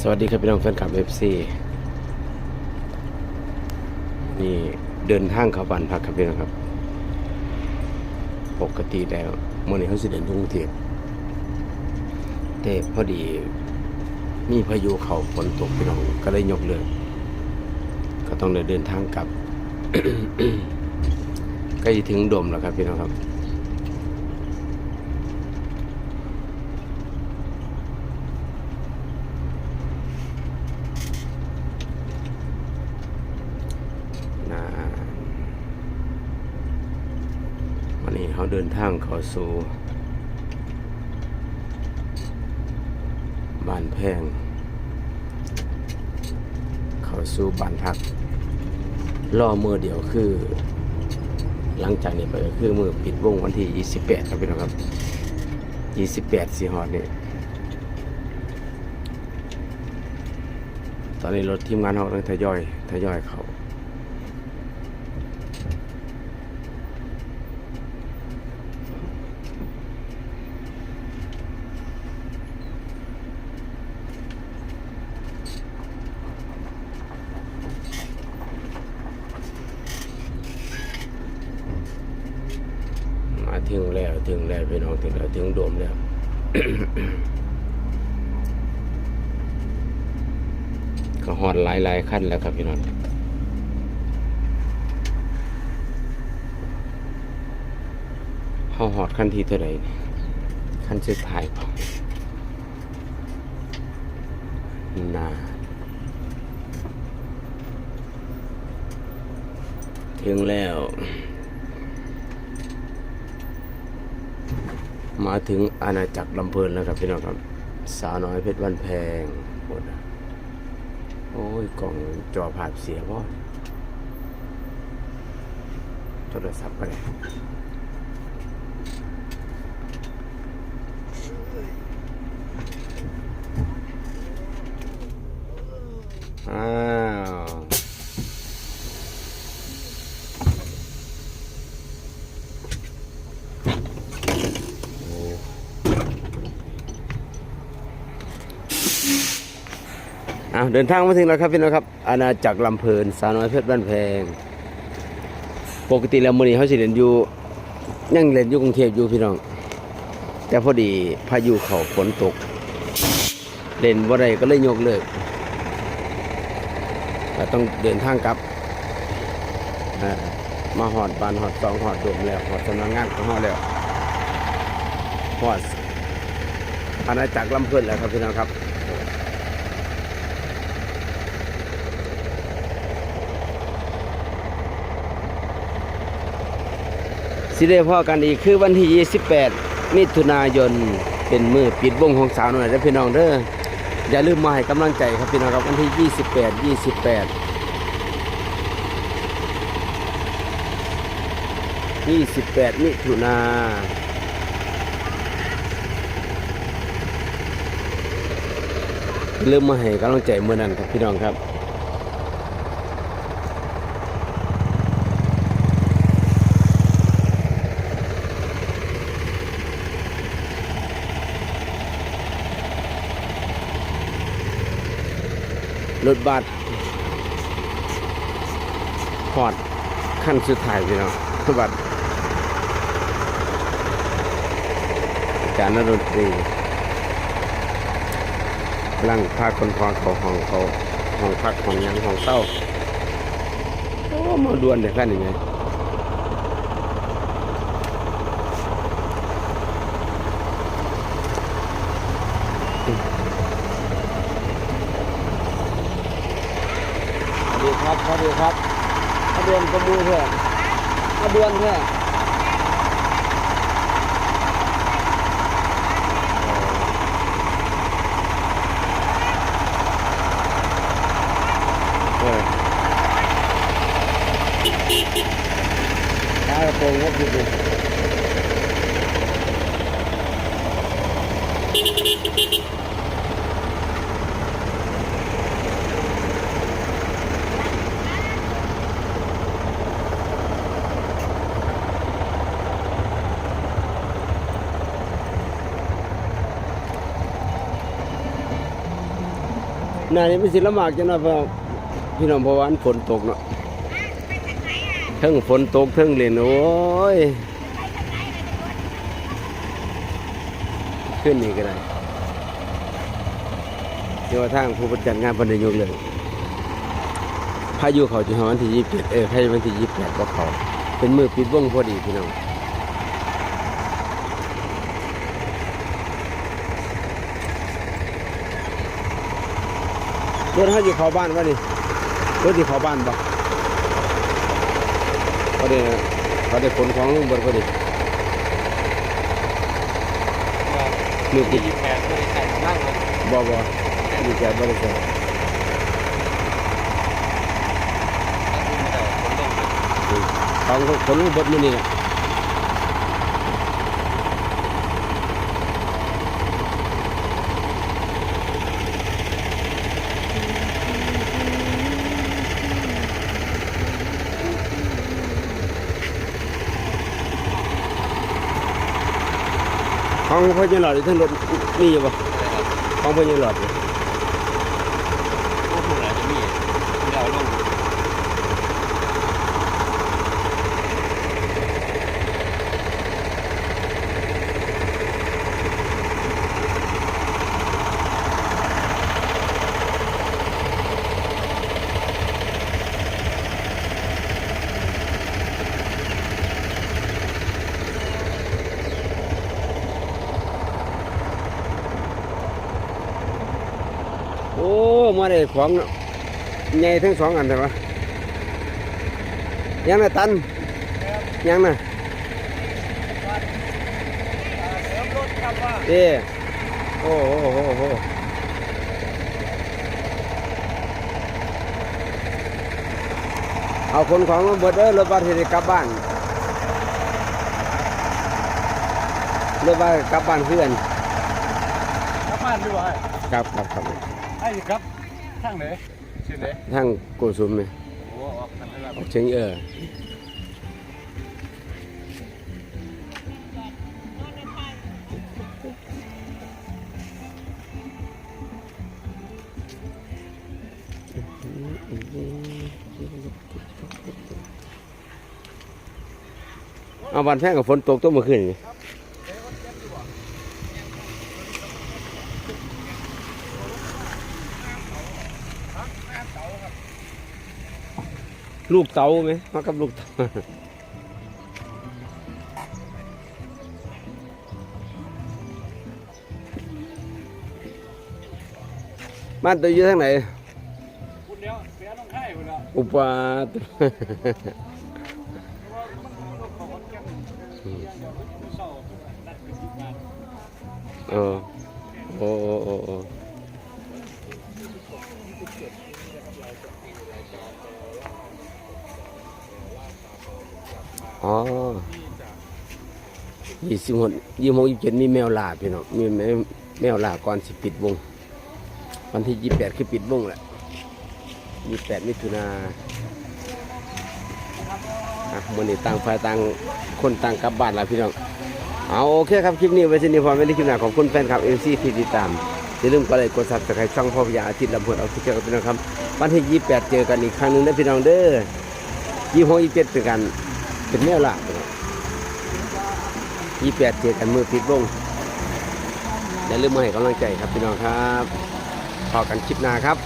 สวัสดีครับพี่น้องแฟนคลับเอฟซีนี่เดินทางเข้าบ้านพักครับพี่น้องครับ ปกติแล้วมื่อนี้เขาสิเดินทุ่กรุงเทพแต่พอดีมีพายุเขาฝนตกพี่น้องก็เลยยกเลิกก็ต้องเดินทางกลับใกล้จะถึงดมแล้วครับพี่น้องครับ นี้เขาเดินทางเขาสู่บ้านแพง เขาสู่บ้านพักรอมือเดียวคือ หลังจากนี้ไปก็คือมือปิดวงวันที่ 28 ครับพี่น้องครับ 28สีฮอดนี่ตอนนี้รถทีมงานเขากำลังทยอยทยอยเขา มา ถึงแล้วถึงแล้วพี่น้องถึงแล้วถึงโดมแล้วก็หอดหลายหลายขั้นแล้วครับพี่น้องเขาหอดขั้นที่เท่าไหร่ขั้นสุดท้ายของนาถึงแล้ว มาถึงอาณาจักรลำเพลินแล้วครับพี่น้องครับ สาวน้อยเพชรวันแพงหมดอะโอ้ยกล่องจอภาพเสียบ่โทรศัพท์ก็ได้อ้าวโอ้ อะเดินทางมาถึงแล้วครับพี่น้องครับ อาณาจักรลำเพลินสาวน้อยเพชรบ้านแพง ปกติแล้วมื้อนี้เขาสิเล่นอยู่ยังเล่นอยู่กรุงเทพอยู่พี่น้อง แต่พอดีพายุเขาฝนตก เล่นบ่ได้ก็เลยยกเลิกแต่ต้องเดินทางกลับมาหอดบานหอดสองหอดดมแล้วหอดสำนักงานของเขาแล้วหอดอาณาจักรลำเพลินแล้วครับพี่น้องครับ สิได้พ่อกันอีกคือวันที่ 28 มิถุนายนเป็นมือปิดวงของสาวหน่อยเด้อพี่น้องเด้ออย่าลืมมาให้กำลังใจครับพี่น้องครับวันที่ 28 28 28 มิถุนาอย่าลืมมาให้กำลังใจเมื่อนั้นครับพี่น้องครับ รถบัสพอดขั้นสุดท้ายพี่น้องรถบัสอาจารย์นรนตรีกำลังพาคนพอเขาห้องเขาห้องพักห้องยังห้องเต้าโอ้มาดวนเด็กกันยังไงสวัสดี ครับสวัสดีครับมาเดือนกระมูเถอะมาเดือนเถอะเออได้กระโปรงค หน้านี้มันสิลำบากจังนะเพราะพี่น้องเพราะว่ามันฝนตกเนาะเทั้งฝนตกเทั้งเล่นโอ้ยขึ้นนี่ก็ได้เดี๋ยวว่าทางผู้จัดงานพันธยกเลยพายุเขาจะหาวันที่ยี่สิบเจ็ดเออพายุวันที่ยี่สิบแปดก็เขาเป็นมือปิดวงพอดีพี่น้อง รถเขาอยู่เข้าบ้านวะนี่รถที่เข้าบ้านปะเขาได้เขาได้ขนของลงบนพอดีมือปิดยี่แปดไม่ได้ใส่นั่งเลยบ่บ่มีแก่บริษัทนั่งไม่ได้คนลงเลยของขนลงบนมือนี่แหละ ของพ่อยังหลอดอยู่ทั้งรถมีอยู่ปะของพ่อยังหลอดอยู่ พวกมึงอาจจะมีที่เราลง โอ้ มาได้ของใหญ่ทั้งสองอันเลยวะยังน่ะตันยังน่ะเสริมรถครับว่าเอ้โอ้โหโอ้โหโอ้โหเอาคนของมาเบิดเด้อรถบัสที่ได้กลับบ้านรถบัสกลับบ้านเพื่อนกลับบ้านด้วยครับครับครับไอ้ครับ ทางไหนชื่อไหนทางโกสุมเนี่ยโอ้ออกทางนั้นออกเชียงเออเอาวันแพงกับฝนตกตัวเมื่อคืนนี่ ลูกเต๋าไหมมากับลูกเต๋าบ้านตัวอยู่ทางไหนคุณเดียวเสียน้องไข่คุณล้วอุปาตเองคนแก่นเดี๋ยวมันเศร้านัดไปที่บ้านเออโอ้โอ้โอ้ อ๋อยี่สิบหกยี่หกยี่สิบเจ็ดมีแมวลาพี่น้องมีแมวแมวลาก่อนสิปิดวง วันที่ยี่แปดคือปิดวงแหละยี่แปดมิถุนาอะมันนี่ต่างฝ่ายต่างคนต่างกลับบ้านแล้วพี่น้องเอาโอเคครับคลิปนี้ไว้ที่นี่พอไม่ได้คลิปหน้าขอบคุณแฟนคลับเอ็มซีที่ติดตามอย่าลืมกดไลค์กดซับสไครต์ช่องพ่อพญาอาทิตย์ลำพูนเอาที่เจอกันพี่น้องครับวันที่28เจอกันอีกครั้งหนึ่งนะพี่น้องเด้อยี่ห้อ27เป็นกัน เป็นแนวละ28เจอกันมือปิดวงอย่าลืมมาให้กำลังใจครับพี่น้องครับพอกันคลิปหน้าครับ